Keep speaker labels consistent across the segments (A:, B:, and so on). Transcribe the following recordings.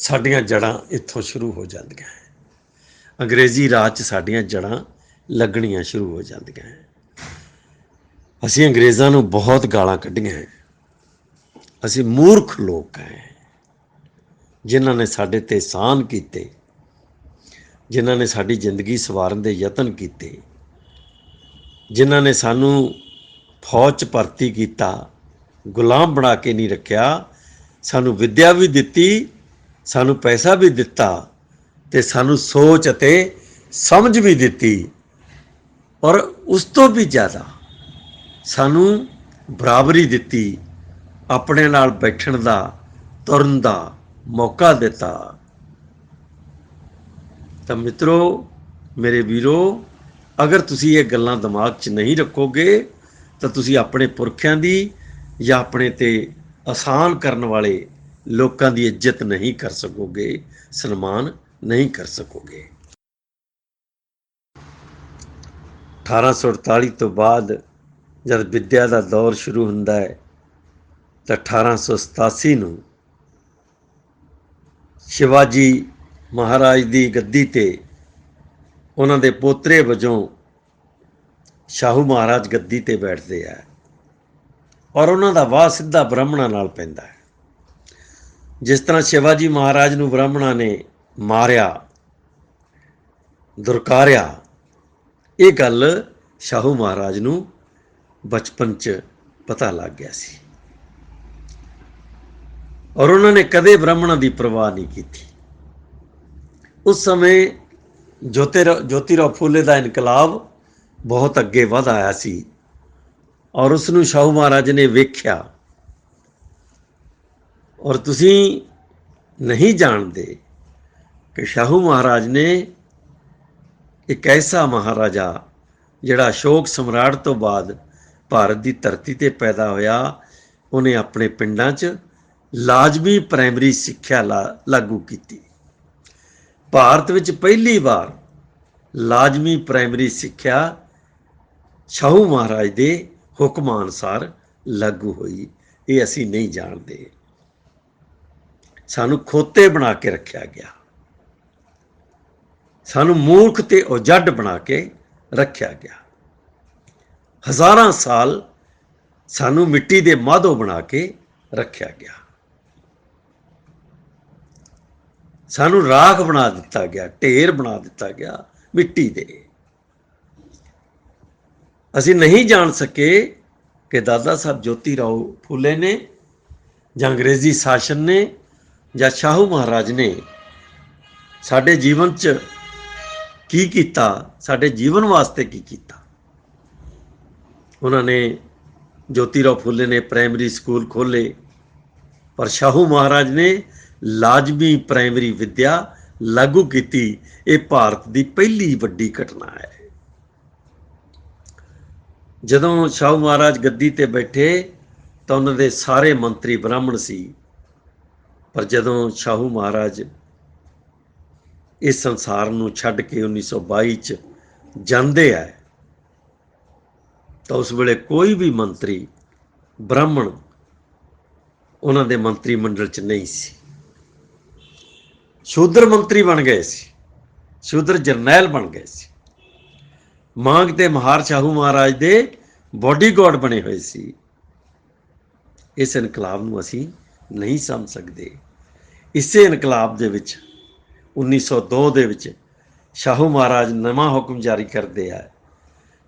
A: ਸਾਡੀਆਂ ਜੜਾਂ ਇੱਥੋਂ ਸ਼ੁਰੂ ਹੋ ਜਾਂਦੀਆਂ ਹੈ। ਅੰਗਰੇਜ਼ੀ ਰਾਜ 'ਚ ਸਾਡੀਆਂ ਜੜਾਂ ਲੱਗਣੀਆਂ ਸ਼ੁਰੂ ਹੋ ਜਾਂਦੀਆਂ ਹੈ। ਅਸੀਂ ਅੰਗਰੇਜ਼ਾਂ ਨੂੰ ਬਹੁਤ ਗਾਲਾਂ ਕੱਢੀਆਂ ਹੈ। ਅਸੀਂ ਮੂਰਖ ਲੋਕ ਹੈ। ਜਿਨ੍ਹਾਂ ਨੇ ਸਾਡੇ ਤੇ ਸਾਨ ਕੀਤੇ, ਜਿਨ੍ਹਾਂ ਨੇ ਸਾਡੀ ਜ਼ਿੰਦਗੀ ਸਵਾਰਨ ਦੇ ਯਤਨ ਕੀਤੇ, ਜਿਨ੍ਹਾਂ ਨੇ ਸਾਨੂੰ ਫੌਜ 'ਚ ਭਰਤੀ ਕੀਤਾ, ਗੁਲਾਮ ਬਣਾ ਕੇ ਨਹੀਂ ਰੱਖਿਆ, ਸਾਨੂੰ ਵਿੱਦਿਆ ਵੀ ਦਿੱਤੀ ਸਾਨੂੰ ਪੈਸਾ ਵੀ ਦਿੱਤਾ ਤੇ ਸਾਨੂੰ ਸੋਚ ਅਤੇ ਸਮਝ ਵੀ ਦਿੱਤੀ। ਔਰ ਉਸ ਤੋਂ ਵੀ ਜ਼ਿਆਦਾ ਸਾਨੂੰ ਬਰਾਬਰੀ ਦਿੱਤੀ, ਆਪਣੇ ਨਾਲ ਬੈਠਣ ਦਾ, ਤੁਰਨ ਦਾ ਮੌਕਾ ਦਿੱਤਾ। ਤਾਂ ਮਿੱਤਰੋ, ਮੇਰੇ ਵੀਰੋ, ਅਗਰ ਤੁਸੀਂ ਇਹ ਗੱਲਾਂ ਦਿਮਾਗ 'ਚ ਨਹੀਂ ਰੱਖੋਗੇ, ਤਾਂ ਤੁਸੀਂ ਆਪਣੇ ਪੁਰਖਿਆਂ ਦੀ ਜਾਂ ਆਪਣੇ ਤੇ ਆਸਾਨ ਕਰਨ ਵਾਲੇ ਲੋਕਾਂ ਦੀ ਇੱਜ਼ਤ ਨਹੀਂ ਕਰ ਸਕੋਗੇ, ਸਨਮਾਨ ਨਹੀਂ ਕਰ ਸਕੋਗੇ। 1848 ਤੋਂ ਬਾਅਦ ਜਦ ਵਿਦਿਆ ਦਾ ਦੌਰ ਸ਼ੁਰੂ ਹੁੰਦਾ ਹੈ, ਤਾਂ 1887 ਨੂੰ ਸ਼ਿਵਾਜੀ ਮਹਾਰਾਜ ਦੀ ਗੱਦੀ ਤੇ ਉਹਨਾਂ ਦੇ ਪੋਤਰੇ ਵਜੋਂ ਸ਼ਾਹੂ ਮਹਾਰਾਜ ਗੱਦੀ ਤੇ ਬੈਠਦੇ ਆ ਔਰ ਉਹਨਾਂ ਦਾ ਵਾਹ ਸਿੱਧਾ ਬ੍ਰਾਹਮਣਾਂ ਨਾਲ ਪੈਂਦਾ ਹੈ। ਜਿਸ ਤਰ੍ਹਾਂ ਸ਼ਿਵਾਜੀ ਮਹਾਰਾਜ ਨੂੰ ਬ੍ਰਾਹਮਣਾਂ ਨੇ ਮਾਰਿਆ, ਦੁਰਕਾਰਿਆ, ਇਹ ਗੱਲ ਸ਼ਾਹੂ ਮਹਾਰਾਜ ਨੂੰ ਬਚਪਨ 'ਚ ਪਤਾ ਲੱਗ ਗਿਆ ਸੀ। ਔਰ ਉਹਨਾਂ ਨੇ ਕਦੇ ਬ੍ਰਾਹਮਣਾਂ ਦੀ ਪਰਵਾਹ ਨਹੀਂ ਕੀਤੀ। ਉਸ ਸਮੇਂ ਜੋਤਿਰ ਜੋਤੀਰਾਓ ਫੂਲੇ ਦਾ ਇਨਕਲਾਬ ਬਹੁਤ ਅੱਗੇ ਵਧ ਆਇਆ ਸੀ। ਔਰ ਉਸ ਨੂੰ ਸ਼ਾਹੂ ਮਹਾਰਾਜ ਨੇ ਵੇਖਿਆ ਔਰ ਤੁਸੀਂ ਨਹੀਂ ਜਾਣਦੇ ਕਿ ਸ਼ਾਹੂ ਮਹਾਰਾਜ ਨੇ ਇੱਕ ਐਸਾ ਮਹਾਰਾਜਾ ਜਿਹੜਾ ਅਸ਼ੋਕ ਸਮਰਾਟ ਤੋਂ ਬਾਅਦ ਭਾਰਤ ਦੀ ਧਰਤੀ ਤੇ ਪੈਦਾ ਹੋਇਆ, ਉਹਨੇ ਆਪਣੇ ਪਿੰਡਾਂ 'ਚ ਲਾਜ਼ਮੀ ਪ੍ਰਾਇਮਰੀ ਸਿੱਖਿਆ ਲਾ- ਲਾਗੂ ਕੀਤੀ। ਭਾਰਤ ਵਿੱਚ ਪਹਿਲੀ ਵਾਰ ਲਾਜ਼ਮੀ ਪ੍ਰਾਇਮਰੀ ਸਿੱਖਿਆ ਸ਼ਾਹੂ ਮਹਾਰਾਜ ਦੇ ਹੁਕਮਾਂ ਅਨੁਸਾਰ ਲਾਗੂ ਹੋਈ। ਇਹ ਅਸੀਂ ਨਹੀਂ ਜਾਣਦੇ। ਸਾਨੂੰ ਖੋਤੇ ਬਣਾ ਕੇ ਰੱਖਿਆ ਗਿਆ। ਸਾਨੂੰ ਮੂਰਖ ਤੇ ਉਜੜ ਬਣਾ ਕੇ ਰੱਖਿਆ ਗਿਆ। ਹਜ਼ਾਰਾਂ ਸਾਲ ਸਾਨੂੰ ਮਿੱਟੀ ਦੇ ਮਾਧੋ ਬਣਾ ਕੇ ਰੱਖਿਆ ਗਿਆ। ਸਾਨੂੰ ਰਾਖ ਬਣਾ ਦਿੱਤਾ ਗਿਆ, ਢੇਰ ਬਣਾ ਦਿੱਤਾ ਗਿਆ ਮਿੱਟੀ ਦੇ। ਅਸੀਂ ਨਹੀਂ ਜਾਣ ਸਕੇ ਕਿ ਦਾਦਾ ਸਾਹਿਬ ਜੋਤੀ ਰਾਓ ਫੂਲੇ ਨੇ ਜਾਂ ਅੰਗਰੇਜ਼ੀ ਸ਼ਾਸਨ ਨੇ ਜਾਂ ਸ਼ਾਹੂ ਮਹਾਰਾਜ ਨੇ ਸਾਡੇ ਜੀਵਨ 'ਚ ਕੀ ਕੀਤਾ, ਸਾਡੇ ਜੀਵਨ ਵਾਸਤੇ ਕੀ ਕੀਤਾ? ਉਹਨਾਂ ਨੇ ਜੋਤੀ ਰਾਓ ਫੁੱਲੇ ਨੇ ਪ੍ਰਾਇਮਰੀ ਸਕੂਲ ਖੋਲੇ ਪਰ ਸ਼ਾਹੂ ਮਹਾਰਾਜ ਨੇ ਲਾਜ਼ਮੀ ਪ੍ਰਾਇਮਰੀ ਵਿੱਦਿਆ ਲਾਗੂ ਕੀਤੀ। ਇਹ ਭਾਰਤ ਦੀ ਪਹਿਲੀ ਵੱਡੀ ਘਟਨਾ ਹੈ। ਜਦੋਂ ਸ਼ਾਹੂ ਮਹਾਰਾਜ ਗੱਦੀ ਤੇ ਬੈਠੇ ਤਾਂ ਉਹਨਾਂ ਦੇ ਸਾਰੇ ਮੰਤਰੀ ਬ੍ਰਾਹਮਣ ਸੀ। ਪਰ ਜਦੋਂ ਸ਼ਾਹੂ ਮਹਾਰਾਜ ਇਸ ਸੰਸਾਰ ਨੂੰ ਛੱਡ ਕੇ 1922 ਚ ਜਾਂਦੇ ਆ, ਤਾਂ ਉਸ ਵੇਲੇ ਕੋਈ ਵੀ ਮੰਤਰੀ ਬ੍ਰਾਹਮਣ ਉਹਨਾਂ ਦੇ ਮੰਤਰੀ ਮੰਡਲ ਚ ਨਹੀਂ ਸੀ। ਸ਼ੂਦਰ ਮੰਤਰੀ ਬਣ ਗਏ ਸੀ, ਸ਼ੂਦਰ ਜਰਨੈਲ ਬਣ ਗਏ ਸੀ। ਮਾਂਗ ਤੇ ਮਹਾਰ ਸ਼ਾਹੂ ਮਹਾਰਾਜ ਦੇ ਬਾਡੀਗਾਰਡ ਬਣੇ ਹੋਏ ਸੀ। ਇਸ ਇਨਕਲਾਬ ਨੂੰ ਅਸੀਂ ਨਹੀਂ ਸਮਝ ਸਕਦੇ। ਇਸੇ ਇਨਕਲਾਬ ਦੇ ਵਿੱਚ 1902 ਦੇ ਵਿੱਚ ਸ਼ਾਹੂ ਮਹਾਰਾਜ ਨਵਾਂ ਹੁਕਮ ਜਾਰੀ ਕਰਦੇ ਆ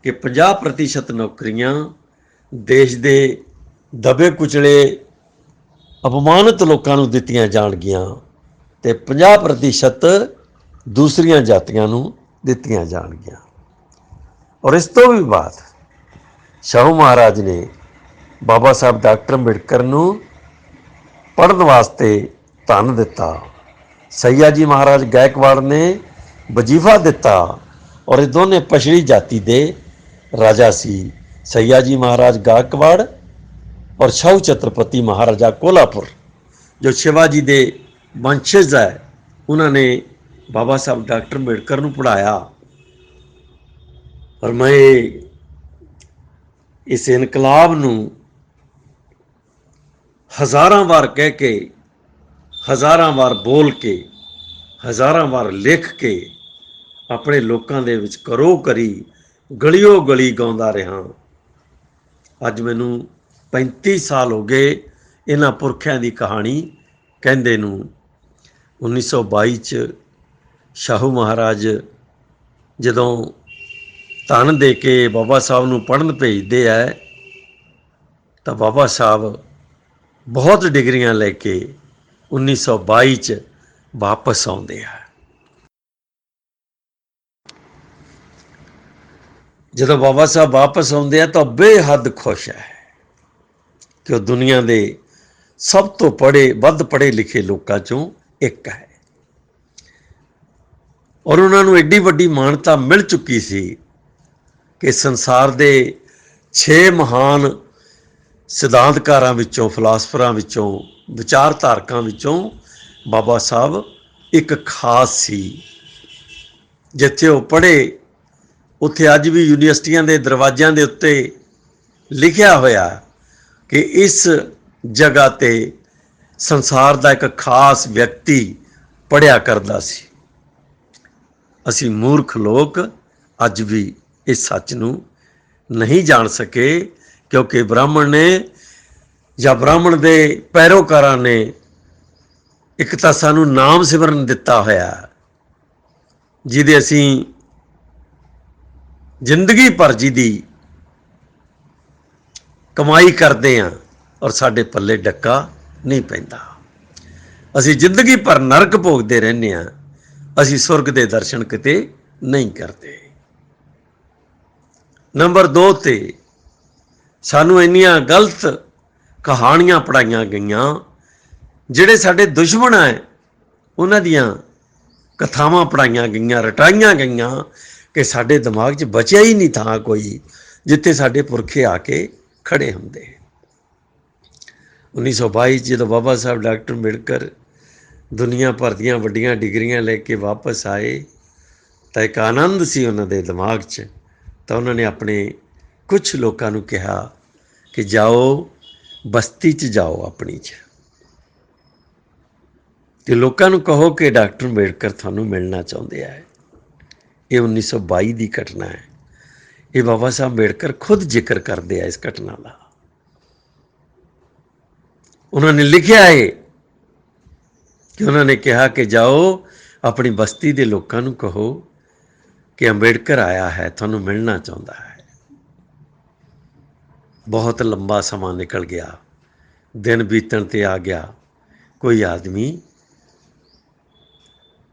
A: ਕਿ 50% ਨੌਕਰੀਆਂ ਦੇਸ਼ ਦੇ ਦਬੇ ਕੁਚਲੇ ਅਪਮਾਨਿਤ ਲੋਕਾਂ ਨੂੰ ਦਿੱਤੀਆਂ ਜਾਣਗੀਆਂ ਤੇ 50% ਦੂਸਰੀਆਂ ਜਾਤੀਆਂ ਨੂੰ ਦਿੱਤੀਆਂ ਜਾਣਗੀਆਂ। ਔਰ ਇਸ ਤੋਂ ਵੀ ਬਾਅਦ ਸ਼ਾਹੂ ਮਹਾਰਾਜ ਨੇ ਬਾਬਾ ਸਾਹਿਬ ਡਾਕਟਰ ਅੰਬੇਡਕਰ ਨੂੰ ਪੜ੍ਹਨ ਵਾਸਤੇ ਧਨ ਦਿੱਤਾ। ਸਈਆ ਜੀ ਮਹਾਰਾਜ ਗਾਇਕਵਾੜ ਨੇ ਵਜੀਫਾ ਦਿੱਤਾ ਔਰ ਇਹ ਦੋਨੇ ਪਛੜੀ ਜਾਤੀ ਦੇ ਰਾਜਾ ਸੀ। ਸਈਆ ਜੀ ਮਹਾਰਾਜ ਗਾਇਕਵਾੜ ਔਰ ਸ਼ਾਹੂ ਛਤਰਪਤੀ ਮਹਾਰਾਜਾ ਕੋਲਾਪੁਰ, ਜੋ ਸ਼ਿਵਾਜੀ ਦੇ ਵੰਸ਼ਜ ਹੈ, ਉਹਨਾਂ ਨੇ ਬਾਬਾ ਸਾਹਿਬ ਡਾਕਟਰ ਅੰਬੇਡਕਰ ਨੂੰ ਪੜਾਇਆ ਔਰ ਮੈਂ ਇਸ ਇਨਕਲਾਬ ਨੂੰ ਹਜ਼ਾਰਾਂ ਵਾਰ ਕਹਿ ਕੇ, ਹਜ਼ਾਰਾਂ ਵਾਰ ਬੋਲ ਕੇ, ਹਜ਼ਾਰਾਂ ਵਾਰ ਲਿਖ ਕੇ ਆਪਣੇ ਲੋਕਾਂ ਦੇ ਵਿੱਚ ਕਰੋ ਕਰੀ ਗਲੀਓ ਗਲੀ ਗਾਉਂਦਾ ਰਿਹਾ। ਅੱਜ ਮੈਨੂੰ 35 ਸਾਲ ਹੋ ਗਏ ਇਹਨਾਂ ਪੁਰਖਿਆਂ ਦੀ ਕਹਾਣੀ ਕਹਿੰਦੇ ਨੂੰ। 1922 ਚ ਸ਼ਾਹੂ ਮਹਾਰਾਜ ਜਦੋਂ ਧਨ ਦੇ ਕੇ ਬਾਬਾ ਸਾਹਿਬ ਨੂੰ ਪੜਨ ਭੇਜਦੇ ਆ, ਤਾਂ ਬਾਬਾ ਸਾਹਿਬ ਬਹੁਤ ਡਿਗਰੀਆਂ ਲੈ ਕੇ 1922 ਚ ਵਾਪਸ ਆਉਂਦੇ ਆ। ਜਦੋਂ ਬਾਬਾ ਸਾਹਿਬ ਵਾਪਸ ਆਉਂਦੇ ਆ ਤਾਂ ਬੇਹੱਦ ਖੁਸ਼ ਹੈ ਕਿ ਉਹ ਦੁਨੀਆ ਦੇ ਸਭ ਤੋਂ ਪੜ੍ਹੇ, ਵੱਧ ਪੜ੍ਹੇ ਲਿਖੇ ਲੋਕਾਂ ਚੋਂ ਇੱਕ ਹੈ। ਔਰ ਉਹਨਾਂ ਨੂੰ ਐਡੀ ਵੱਡੀ ਮਾਨਤਾ ਮਿਲ ਚੁੱਕੀ ਸੀ ਕਿ ਸੰਸਾਰ ਦੇ 6 ਮਹਾਨ ਸਿਧਾਂਤਕਾਰਾਂ ਵਿੱਚੋਂ ਫਿਲਾਸਫਰਾਂ ਵਿੱਚੋਂ, ਵਿਚਾਰਧਾਰਕਾਂ ਵਿੱਚੋਂ ਬਾਬਾ ਸਾਹਿਬ ਇੱਕ ਖਾਸ ਸੀ। ਜਿੱਥੇ ਉਹ ਪੜ੍ਹੇ, ਉੱਥੇ ਅੱਜ ਵੀ ਯੂਨੀਵਰਸਿਟੀਆਂ ਦੇ ਦਰਵਾਜ਼ਿਆਂ ਦੇ ਉੱਤੇ ਲਿਖਿਆ ਹੋਇਆ ਕਿ ਇਸ ਜਗ੍ਹਾ ਤੇ ਸੰਸਾਰ ਦਾ ਇੱਕ ਖਾਸ ਵਿਅਕਤੀ ਪੜਿਆ ਕਰਦਾ ਸੀ। ਅਸੀਂ ਮੂਰਖ ਲੋਕ ਅੱਜ ਵੀ ਇਸ ਸੱਚ ਨੂੰ ਨਹੀਂ ਜਾਣ ਸਕੇ ਕਿਉਂਕਿ ਬ੍ਰਾਹਮਣ ਨੇ ਜਾਂ ਬ੍ਰਾਹਮਣ ਦੇ ਪੈਰੋਕਾਰਾਂ ਨੇ ਇੱਕ ਤਾਂ ਸਾਨੂੰ ਨਾਮ ਸਿਮਰਨ ਦਿੱਤਾ ਹੋਇਆ, ਜਿਹਦੇ ਅਸੀਂ ਜ਼ਿੰਦਗੀ ਭਰ ਜੀ ਦੀ ਕਮਾਈ ਕਰਦੇ ਆਂ ਔਰ ਸਾਡੇ ਪੱਲੇ ਡੱਕਾ ਨਹੀਂ ਪੈਂਦਾ। ਅਸੀਂ ਜ਼ਿੰਦਗੀ ਭਰ ਨਰਕ ਭੋਗਦੇ ਰਹਿੰਦੇ ਆਂ ਅਸੀਂ ਸੁਰਗ ਦੇ ਦਰਸ਼ਨ ਕਿਤੇ ਨਹੀਂ ਕਰਦੇ। ਨੰਬਰ 2 ਤੇ ਸਾਨੂੰ ਇੰਨੀਆਂ ਗਲਤ ਕਹਾਣੀਆਂ ਪੜਾਈਆਂ ਗਈਆਂ, ਜਿਹੜੇ ਸਾਡੇ ਦੁਸ਼ਮਣ ਆ ਉਹਨਾਂ ਦੀਆਂ ਕਥਾਵਾਂ ਪੜਾਈਆਂ ਗਈਆਂ, ਰਟਾਈਆਂ ਗਈਆਂ ਕਿ ਸਾਡੇ ਦਿਮਾਗ 'ਚ ਬਚਿਆ ਹੀ ਨਹੀਂ ਥਾਂ ਕੋਈ ਜਿੱਥੇ ਸਾਡੇ ਪੁਰਖੇ ਆ ਕੇ ਖੜੇ ਹੁੰਦੇ 1922 'ਚ ਜਦੋਂ ਬਾਬਾ ਸਾਹਿਬ ਡਾਕਟਰ ਅੰਬੇਡਕਰ ਦੁਨੀਆ ਭਰ ਦੀਆਂ ਵੱਡੀਆਂ ਡਿਗਰੀਆਂ ਲੈ ਕੇ ਵਾਪਸ ਆਏ, ਤਾਂ ਇੱਕ ਆਨੰਦ ਸੀ ਉਹਨਾਂ ਦੇ ਦਿਮਾਗ 'ਚ, ਤਾਂ ਉਹਨਾਂ ਨੇ ਆਪਣੇ ਕੁਝ ਲੋਕਾਂ ਨੂੰ ਕਿਹਾ ਕਿ ਜਾਓ, ਬਸਤੀ 'ਚ ਜਾਓ ਆਪਣੀ 'ਚ। ਤੇ ਲੋਕਾਂ ਨੂੰ ਕਹੋ ਕਿ ਡਾਕਟਰ ਅੰਬੇਡਕਰ ਤੁਹਾਨੂੰ ਮਿਲਣਾ ਚਾਹੁੰਦੇ ਆ। ਇਹ 1922 ਦੀ ਘਟਨਾ ਹੈ। ਇਹ ਬਾਬਾ ਸਾਹਿਬ ਅੰਬੇਡਕਰ ਖੁਦ ਜ਼ਿਕਰ ਕਰਦੇ ਆ ਇਸ ਘਟਨਾ ਦਾ। ਉਹਨਾਂ ਨੇ ਲਿਖਿਆ ਹੈ ਕਿ ਉਹਨਾਂ ਨੇ ਕਿਹਾ ਕਿ ਜਾਓ, ਆਪਣੀ ਬਸਤੀ ਦੇ ਲੋਕਾਂ ਨੂੰ ਕਹੋ ਕਿ ਅੰਬੇਡਕਰ ਆਇਆ ਹੈ, ਤੁਹਾਨੂੰ ਮਿਲਣਾ ਚਾਹੁੰਦਾ ਹੈ। ਬਹੁਤ ਲੰਬਾ ਸਮਾਂ ਨਿਕਲ ਗਿਆ। ਦਿਨ ਬੀਤਣ ਤੇ ਆ ਗਿਆ। ਕੋਈ ਆਦਮੀ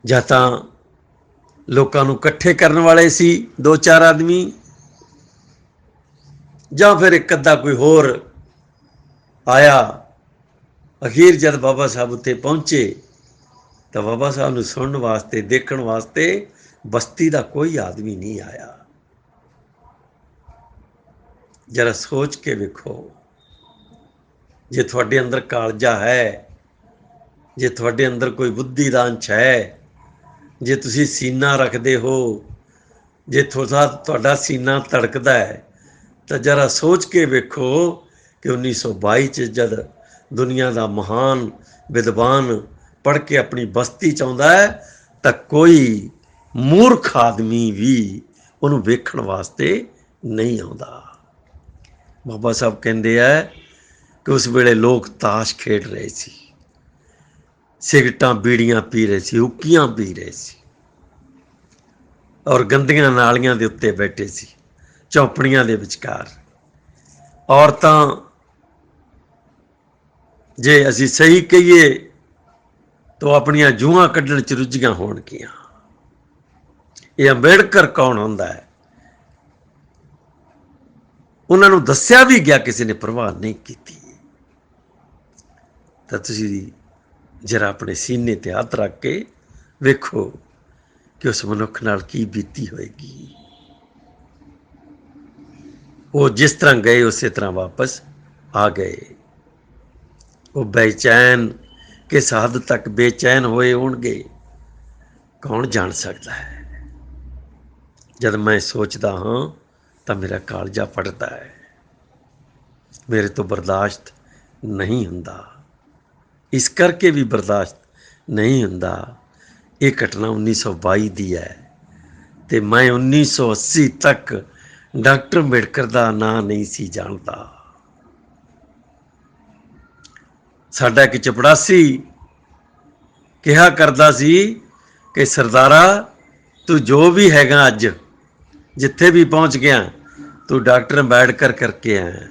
A: ਜਾਂ ਤਾਂ ਲੋਕਾਂ ਨੂੰ ਇਕੱਠੇ ਕਰਨ ਵਾਲੇ ਸੀ, ਦੋ ਚਾਰ ਆਦਮੀ, ਜਾਂ ਫਿਰ ਇੱਕ ਅੱਧਾ ਕੋਈ ਹੋਰ ਆਇਆ। ਅਖੀਰ ਜਦ ਬਾਬਾ ਸਾਹਿਬ ਉੱਤੇ ਪਹੁੰਚੇ, ਤਾਂ ਬਾਬਾ ਸਾਹਿਬ ਨੂੰ ਸੁਣਨ ਵਾਸਤੇ, ਦੇਖਣ ਵਾਸਤੇ ਬਸਤੀ ਦਾ ਕੋਈ ਆਦਮੀ ਨਹੀਂ ਆਇਆ। ਜਰਾ ਸੋਚ ਕੇ ਵੇਖੋ। ਜੇ ਤੁਹਾਡੇ ਅੰਦਰ ਕਾਲਜਾ ਹੈ, ਜੇ ਤੁਹਾਡੇ ਅੰਦਰ ਕੋਈ ਬੁੱਧੀ ਦਾ ਅੰਸ਼ ਹੈ, ਜੇ ਤੁਸੀਂ ਸੀਨਾ ਰੱਖਦੇ ਹੋ, ਜੇ ਤੁਹਾਡਾ ਤੁਹਾਡਾ ਸੀਨਾ ਧੜਕਦਾ ਹੈ, ਤਾਂ ਜਰਾ ਸੋਚ ਕੇ ਵੇਖੋ ਕਿ 1922 ਚ ਜਦ ਦੁਨੀਆ ਦਾ ਮਹਾਨ ਵਿਦਵਾਨ ਪੜ ਕੇ ਆਪਣੀ ਬਸਤੀ ਚ ਆਉਂਦਾ ਹੈ, ਤਾਂ ਕੋਈ ਮੂਰਖ ਆਦਮੀ ਵੀ ਉਹਨੂੰ ਵੇਖਣ ਵਾਸਤੇ ਨਹੀਂ ਆਉਂਦਾ। ਬਾਬਾ ਸਾਹਿਬ ਕਹਿੰਦੇ ਆ ਕਿ ਉਸ ਵੇਲੇ ਲੋਕ ਤਾਸ਼ ਖੇਡ ਰਹੇ ਸੀ। ਸਿਗਰਟਾਂ ਬੀੜੀਆਂ ਪੀ ਰਹੇ ਸੀ ਹੁੱਕੀਆਂ ਪੀ ਰਹੇ ਸੀ। ਔਰ ਗੰਦੀਆਂ ਨਾਲੀਆਂ ਦੇ ਉੱਤੇ ਬੈਠੇ ਸੀ ਚੌਪੜੀਆਂ ਦੇ ਵਿਚਕਾਰ। ਔਰਤਾਂ, ਜੇ ਅਸੀਂ ਸਹੀ ਕਹੀਏ ਤਾਂ ਆਪਣੀਆਂ ਜੂਆਂ ਕੱਢਣ ਚ ਰੁੱਝੀਆਂ ਹੋਣਗੀਆਂ। ਇਹ ਅੰਬੇਡਕਰ ਕੌਣ ਹੁੰਦਾ ਹੈ? ਉਹਨਾਂ ਨੂੰ ਦੱਸਿਆ ਵੀ ਗਿਆ ਕਿਸੇ ਨੇ ਪਰਵਾਹ ਨਹੀਂ ਕੀਤੀ। ਤਾਂ ਤੁਸੀਂ ਜਰਾ ਆਪਣੇ ਸੀਨੇ ਤੇ ਹੱਥ ਰੱਖ ਕੇ ਵੇਖੋ ਕਿ ਉਸ ਮਨੁੱਖ ਨਾਲ ਕੀ ਬੀਤੀ ਹੋਏਗੀ। ਉਹ ਜਿਸ ਤਰ੍ਹਾਂ ਗਏ, ਉਸੇ ਤਰ੍ਹਾਂ ਵਾਪਸ ਆ ਗਏ। ਉਹ ਬੇਚੈਨ ਕਿਸ ਹੱਦ ਤੱਕ ਬੇਚੈਨ ਹੋਏ ਹੋਣਗੇ, ਕੌਣ ਜਾਣ ਸਕਦਾ ਹੈ? ਜਦ ਮੈਂ ਸੋਚਦਾ ਹਾਂ ਤਾਂ ਮੇਰਾ ਕਾਲਜਾ ਫਟਦਾ ਹੈ। ਮੇਰੇ ਤੋਂ ਬਰਦਾਸ਼ਤ ਨਹੀਂ ਹੁੰਦਾ। ਇਸ ਕਰਕੇ ਵੀ ਬਰਦਾਸ਼ਤ ਨਹੀਂ ਹੁੰਦਾ। ਇਹ ਘਟਨਾ 1922 ਦੀ ਹੈ ਤੇ ਮੈਂ 1980 ਤੱਕ ਡਾਕਟਰ ਅੰਬੇਡਕਰ ਦਾ ਨਾਂ ਨਹੀਂ ਸੀ ਜਾਣਦਾ। ਸਾਡਾ ਇੱਕ ਚਪੜਾਸੀ ਕਿਹਾ ਕਰਦਾ ਸੀ ਕਿ ਸਰਦਾਰਾ, ਤੂੰ ਜੋ ਵੀ ਹੈਗਾ ਅੱਜ, ਜਿੱਥੇ ਵੀ ਪਹੁੰਚ ਗਿਆ ਤੂੰ ਡਾਕਟਰ ਅੰਬੇਡਕਰ ਕਰਕੇ ਆਇਆ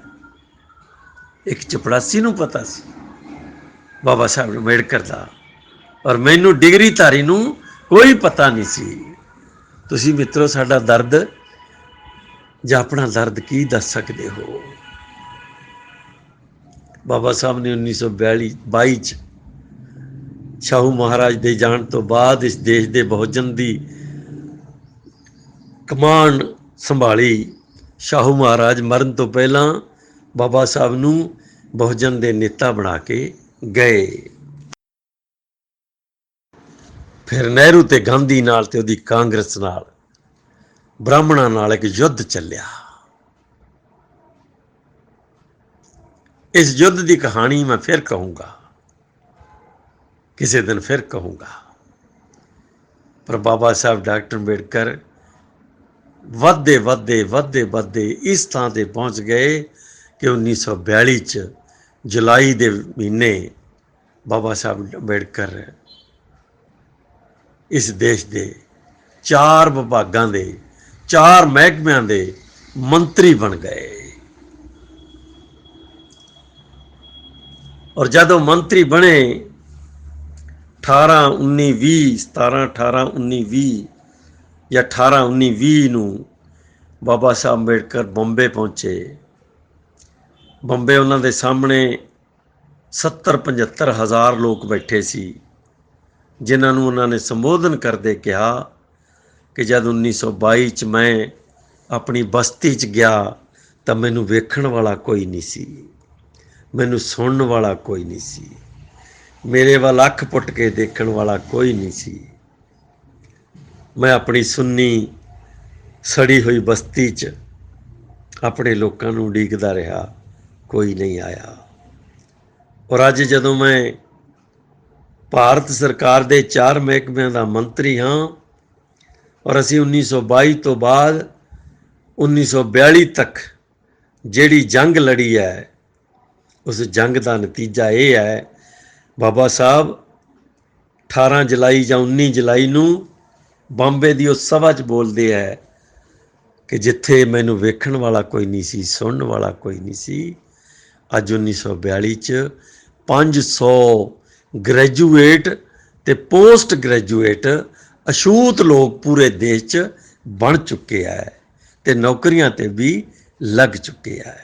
A: ਇੱਕ ਚਪੜਾਸੀ ਨੂੰ ਪਤਾ ਸੀ, ਬਾਬਾ ਸਾਹਿਬ ਅੰਬੇਡਕਰ ਦਾ। ਔਰ ਮੈਨੂੰ ਡਿਗਰੀ ਧਾਰੀ ਨੂੰ ਕੋਈ ਪਤਾ ਨਹੀਂ ਸੀ। ਤੁਸੀਂ ਮਿੱਤਰੋ, ਸਾਡਾ ਦਰਦ, ਜਾਂ ਆਪਣਾ ਦਰਦ ਕੀ ਦੱਸ ਸਕਦੇ ਹੋ? ਬਾਬਾ ਸਾਹਿਬ ਨੇ 1942 22 ਚ ਸ਼ਾਹੂ ਮਹਾਰਾਜ ਦੇ ਜਾਣ ਤੋਂ ਬਾਅਦ ਇਸ ਦੇਸ਼ ਦੇ ਬਹੁਜਨ ਦੀ ਕਮਾਂਡ ਸੰਭਾਲੀ। ਸ਼ਾਹੂ ਮਹਾਰਾਜ ਮਰਨ ਤੋਂ ਪਹਿਲਾਂ ਬਾਬਾ ਸਾਹਿਬ ਨੂੰ ਬਹੁਜਨ ਦੇ ਨੇਤਾ ਬਣਾ ਕੇ ਗਏ। ਫਿਰ ਨਹਿਰੂ ਤੇ ਗਾਂਧੀ ਨਾਲ ਤੇ ਉਹਦੀ ਕਾਂਗਰਸ ਨਾਲ, ਬ੍ਰਾਹਮਣਾਂ ਨਾਲ ਇੱਕ ਯੁੱਧ ਚੱਲਿਆ। ਇਸ ਯੁੱਧ ਦੀ ਕਹਾਣੀ ਮੈਂ ਫਿਰ ਕਹੂੰਗਾ, ਕਿਸੇ ਦਿਨ ਫਿਰ ਕਹੂੰਗਾ। ਪਰ ਬਾਬਾ ਸਾਹਿਬ ਡਾਕਟਰ ਅੰਬੇਡਕਰ ਵੱਧਦੇ ਵੱਧਦੇ ਵੱਧਦੇ ਵੱਧਦੇ ਇਸ ਥਾਂ ਤੇ ਪਹੁੰਚ ਗਏ ਕਿ 1942 ਚ ਜੁਲਾਈ ਦੇ ਮਹੀਨੇ ਬਾਬਾ ਸਾਹਿਬ ਅੰਬੇਡਕਰ ਇਸ ਦੇਸ਼ ਦੇ ਚਾਰ ਵਿਭਾਗਾਂ ਦੇ, ਚਾਰ ਮਹਿਕਮਿਆਂ ਦੇ ਮੰਤਰੀ ਬਣ ਗਏ। ਔਰ ਜਦੋਂ ਮੰਤਰੀ ਬਣੇ 18 19 20 17 18 19 20 ਜਾਂ 18 19 20 ਨੂੰ ਬਾਬਾ ਸਾਹਿਬ ਅੰਬੇਡਕਰ ਬੰਬੇ ਪਹੁੰਚੇ। ਬੰਬੇ ਉਹਨਾਂ ਦੇ ਸਾਹਮਣੇ 70 75 ਹਜ਼ਾਰ ਲੋਕ ਬੈਠੇ ਸੀ, ਜਿਨ੍ਹਾਂ ਨੂੰ ਉਹਨਾਂ ਨੇ ਸੰਬੋਧਨ ਕਰਦੇ ਕਿਹਾ ਕਿ ਜਦ 1922 ਚ ਮੈਂ ਆਪਣੀ ਬਸਤੀ ਚ ਗਿਆ ਤਾਂ ਮੈਨੂੰ ਵੇਖਣ ਵਾਲਾ ਕੋਈ ਨਹੀਂ ਸੀ, ਮੈਨੂੰ ਸੁਣਨ ਵਾਲਾ ਕੋਈ ਨਹੀਂ ਸੀ, ਮੇਰੇ ਵੱਲ ਅੱਖ ਪੁੱਟ ਕੇ ਦੇਖਣ ਵਾਲਾ ਕੋਈ ਨਹੀਂ ਸੀ। ਮੈਂ ਆਪਣੀ ਸੁੰਨੀ ਸੜੀ ਹੋਈ ਬਸਤੀ 'ਚ ਆਪਣੇ ਲੋਕਾਂ ਨੂੰ ਉਡੀਕਦਾ ਰਿਹਾ, ਕੋਈ ਨਹੀਂ ਆਇਆ। ਔਰ ਅੱਜ ਜਦੋਂ ਮੈਂ ਭਾਰਤ ਸਰਕਾਰ ਦੇ ਚਾਰ ਮਹਿਕਮਿਆਂ ਦਾ ਮੰਤਰੀ ਹਾਂ, ਔਰ ਅਸੀਂ 1922 ਤੋਂ ਬਾਅਦ 1942 ਤੱਕ ਜਿਹੜੀ ਜੰਗ ਲੜੀ ਹੈ, ਉਸ ਜੰਗ ਦਾ ਨਤੀਜਾ ਇਹ ਹੈ, ਬਾਬਾ ਸਾਹਿਬ 18 ਜੁਲਾਈ ਜਾਂ 19 ਜੁਲਾਈ ਨੂੰ ਬੰਬੇ ਦੀ ਉਸ ਸਭਾ 'ਚ ਬੋਲਦੇ ਹੈ ਕਿ ਜਿੱਥੇ ਮੈਨੂੰ ਵੇਖਣ ਵਾਲਾ ਕੋਈ ਨਹੀਂ ਸੀ, ਸੁਣਨ ਵਾਲਾ ਕੋਈ ਨਹੀਂ ਸੀ, ਅੱਜ 1942 ਚ 500 ਗ੍ਰੈਜੂਏਟ ਤੇ ਪੋਸਟ ਗ੍ਰੈਜੂਏਟ ਅਛੂਤ ਲੋਕ ਪੂਰੇ ਦੇਸ਼ 'ਚ ਬਣ ਚੁੱਕੇ ਆ ਤੇ ਨੌਕਰੀਆਂ ਤੇ ਵੀ ਲੱਗ ਚੁੱਕੇ ਆ।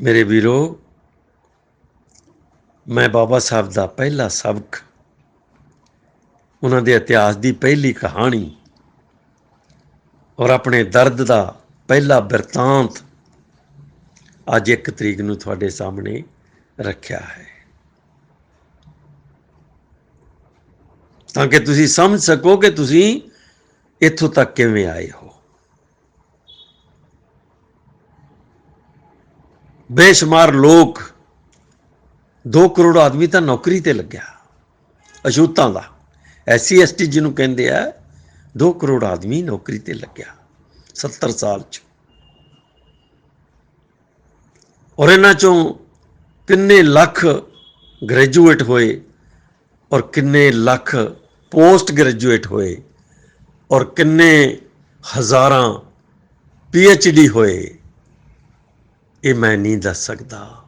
A: ਮੇਰੇ ਵੀਰੋ ਮੈਂ ਬਾਬਾ ਸਾਹਿਬ ਦਾ ਪਹਿਲਾ ਸਬਕ, ਉਹਨਾਂ ਦੇ ਇਤਿਹਾਸ ਦੀ ਪਹਿਲੀ ਕਹਾਣੀ ਔਰ ਆਪਣੇ ਦਰਦ ਦਾ ਪਹਿਲਾ ਬਿਰਤਾਂਤ ਅੱਜ ਇੱਕ ਤਰੀਕ ਨੂੰ ਤੁਹਾਡੇ ਸਾਹਮਣੇ ਰੱਖਿਆ ਹੈ। ਤਾਂ ਕਿ ਤੁਸੀਂ ਸਮਝ ਸਕੋ ਕਿ ਤੁਸੀਂ ਇੱਥੋਂ ਤੱਕ ਕਿਵੇਂ ਆਏ ਹੋ। ਬੇਸ਼ੁਮਾਰ ਲੋਕ 2 ਕਰੋੜ ਆਦਮੀ ਤਾਂ ਨੌਕਰੀ ਤੇ ਲੱਗਿਆ। ਅਛੂਤਾਂ ਦਾ। ਐਸਸੀ ਐਸਟੀ ਜਿਹਨੂੰ ਕਹਿੰਦੇ ਆ 2 ਕਰੋੜ ਆਦਮੀ ਨੌਕਰੀ ਤੇ ਲੱਗਿਆ 70 ਸਾਲ ਚ। ਔਰ ਇਹਨਾਂ ਚੋਂ ਕਿੰਨੇ ਲੱਖ ਗ੍ਰੈਜੂਏਟ ਹੋਏ ਔਰ ਕਿੰਨੇ ਲੱਖ ਪੋਸਟ ਗ੍ਰੈਜੂਏਟ ਹੋਏ ਔਰ ਕਿੰਨੇ ਹਜ਼ਾਰਾਂ ਡੀ ਹੋਏ, ਇਹ ਮੈਂ ਨਹੀਂ ਦੱਸ ਸਕਦਾ।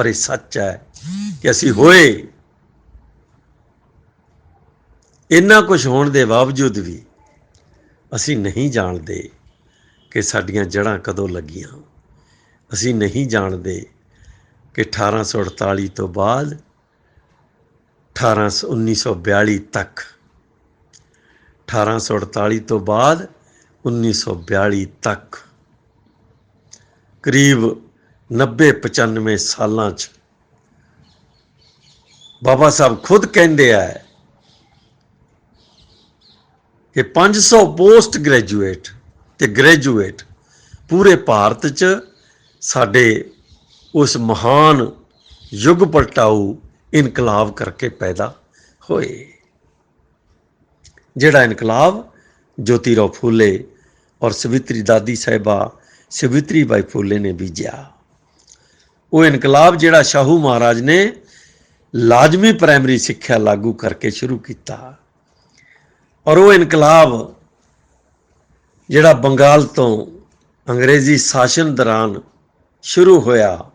A: ਪਰ ਇਹ ਸੱਚ ਹੈ ਕਿ ਅਸੀਂ ਹੋਏ। ਇੰਨਾ ਕੁਝ ਹੋਣ ਦੇ ਬਾਵਜੂਦ ਵੀ ਅਸੀਂ ਨਹੀਂ ਜਾਣਦੇ ਕਿ ਸਾਡੀਆਂ ਜੜਾਂ ਕਦੋਂ ਲੱਗੀਆਂ। ਅਸੀਂ ਨਹੀਂ ਜਾਣਦੇ ਕਿ 1848 ਤੋਂ ਬਾਅਦ 18 1942 ਤੱਕ 1848 ਤੋਂ ਬਾਅਦ 1942 ਤੱਕ। ਕਰੀਬ 90 95 ਸਾਲਾਂ ਚ। ਬਾਬਾ ਸਾਹਿਬ ਖੁਦ ਕਹਿੰਦੇ ਆ ਕਿ 500 ਪੋਸਟ ਗ੍ਰੈਜੂਏਟ ਤੇ ਗ੍ਰੈਜੂਏਟ ਪੂਰੇ ਭਾਰਤ ਚ ਸਾਡੇ ਉਸ ਮਹਾਨ ਯੁੱਗ ਪਲਟਾਊ ਇਨਕਲਾਬ ਕਰਕੇ ਪੈਦਾ ਹੋਏ। ਜਿਹੜਾ ਇਨਕਲਾਬ ਜੋਤੀਰਾਓ ਫੂਲੇ ਔਰ ਸਵਿਤਰੀ ਦਾਦੀ ਸਾਹਿਬਾ ਸਵਿਤਰੀ ਬਾਈ ਫੂਲੇ ਨੇ ਬੀਜਿਆ। ਉਹ ਇਨਕਲਾਬ ਜਿਹੜਾ ਸ਼ਾਹੂ ਮਹਾਰਾਜ ਨੇ ਲਾਜ਼ਮੀ ਪ੍ਰਾਇਮਰੀ ਸਿੱਖਿਆ ਲਾਗੂ ਕਰਕੇ ਸ਼ੁਰੂ ਕੀਤਾ। ਔਰ ਉਹ ਇਨਕਲਾਬ ਜਿਹੜਾ ਬੰਗਾਲ ਤੋਂ ਅੰਗਰੇਜ਼ੀ ਸ਼ਾਸਨ ਦੌਰਾਨ ਸ਼ੁਰੂ ਹੋਇਆ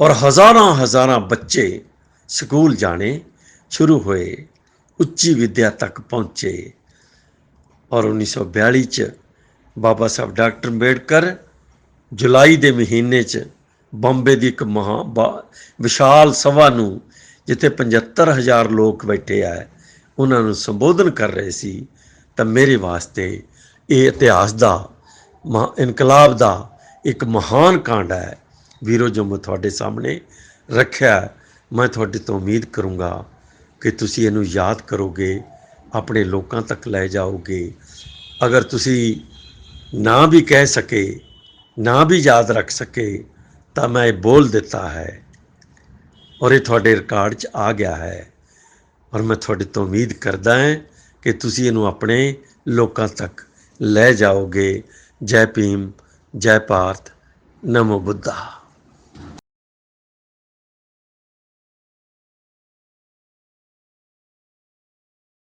A: ਔਰ ਹਜ਼ਾਰਾਂ ਹਜ਼ਾਰਾਂ ਬੱਚੇ ਸਕੂਲ ਜਾਣੇ ਸ਼ੁਰੂ ਹੋਏ, ਉੱਚੀ ਵਿੱਦਿਆ ਤੱਕ ਪਹੁੰਚੇ। ਔਰ 1942 ਚ ਬਾਬਾ ਸਾਹਿਬ ਡਾਕਟਰ ਅੰਬੇਡਕਰ ਜੁਲਾਈ ਦੇ ਮਹੀਨੇ ਚ ਬੰਬੇ ਦੀ ਇੱਕ ਮਹਾ ਬਾ- ਵਿਸ਼ਾਲ ਸਭਾ ਨੂੰ ਜਿੱਥੇ 75000 ਲੋਕ ਬੈਠੇ ਆ, ਉਹਨਾਂ ਨੂੰ ਸੰਬੋਧਨ ਕਰ ਰਹੇ ਸੀ, ਤਾਂ ਮੇਰੇ ਵਾਸਤੇ ਇਹ ਇਤਿਹਾਸ ਦਾ ਮਹਾ- ਇਨਕਲਾਬ ਦਾ ਇੱਕ ਮਹਾਨ ਕਾਂਡ ਹੈ। ਵੀਰੋ, ਜੋ ਮੈਂ ਤੁਹਾਡੇ ਸਾਹਮਣੇ ਰੱਖਿਆ, ਮੈਂ ਤੁਹਾਡੇ ਤੋਂ ਉਮੀਦ ਕਰੂੰਗਾ ਕਿ ਤੁਸੀਂ ਇਹਨੂੰ ਯਾਦ ਕਰੋਗੇ, ਆਪਣੇ ਲੋਕਾਂ ਤੱਕ ਲੈ ਜਾਓਗੇ। ਅਗਰ ਤੁਸੀਂ ਨਾ ਵੀ ਕਹਿ ਸਕੇ ਨਾ ਵੀ ਯਾਦ ਰੱਖ ਸਕੇ ਤਾਂ ਮੈਂ ਇਹ ਬੋਲ ਦਿੱਤਾ ਹੈ ਔਰ ਇਹ ਤੁਹਾਡੇ ਰਿਕਾਰਡ 'ਚ ਆ ਗਿਆ ਹੈ। ਔਰ ਮੈਂ ਤੁਹਾਡੇ ਤੋਂ ਉਮੀਦ ਕਰਦਾ ਹਾਂ ਕਿ ਤੁਸੀਂ ਇਹਨੂੰ ਆਪਣੇ ਲੋਕਾਂ ਤੱਕ ਲੈ ਜਾਓਗੇ। ਜੈ ਭੀਮ, ਜੈ ਭਾਰਤ, ਨਮੋ ਬੁੱਧਾ।